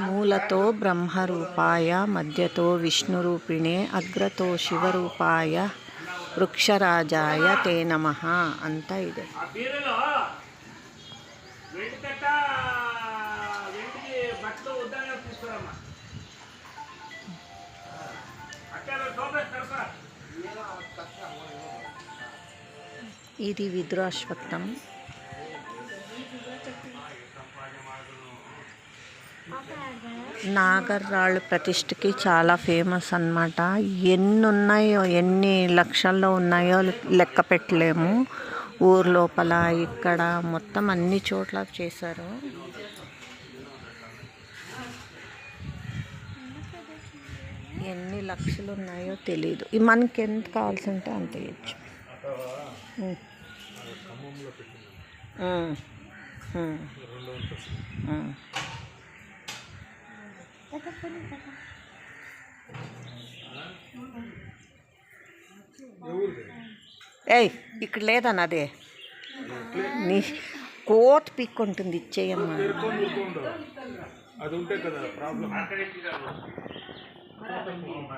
మూలతో బ్రహ్మరూపాయ మధ్యతో విష్ణురూపిణే అగ్రతో శివరూపాయ వృక్షరాజాయ తే నమ అంతా కడతా ఇది విద్రాశ్వత్థం నాగర్రాళ్ళు ప్రతిష్ఠకి చాలా ఫేమస్ అన్నమాట. ఎన్ని ఉన్నాయో ఎన్ని లక్షల్లో ఉన్నాయో లెక్క పెట్టలేము. ఊరు లోపల ఇక్కడ మొత్తం అన్ని చోట్ల చేశారు. ఎన్ని లక్షలు ఉన్నాయో తెలీదు మనకి ఎంత కావాల్సి ఉంటే అంత ఇచ్చు ఏయ్ ఇక్కడ లేదన్న అదే నీ కోట్ పిక్ ఉంటుంది ఇచ్చేయమ్మా. అది ఉంటే కదా ప్రాబ్లం.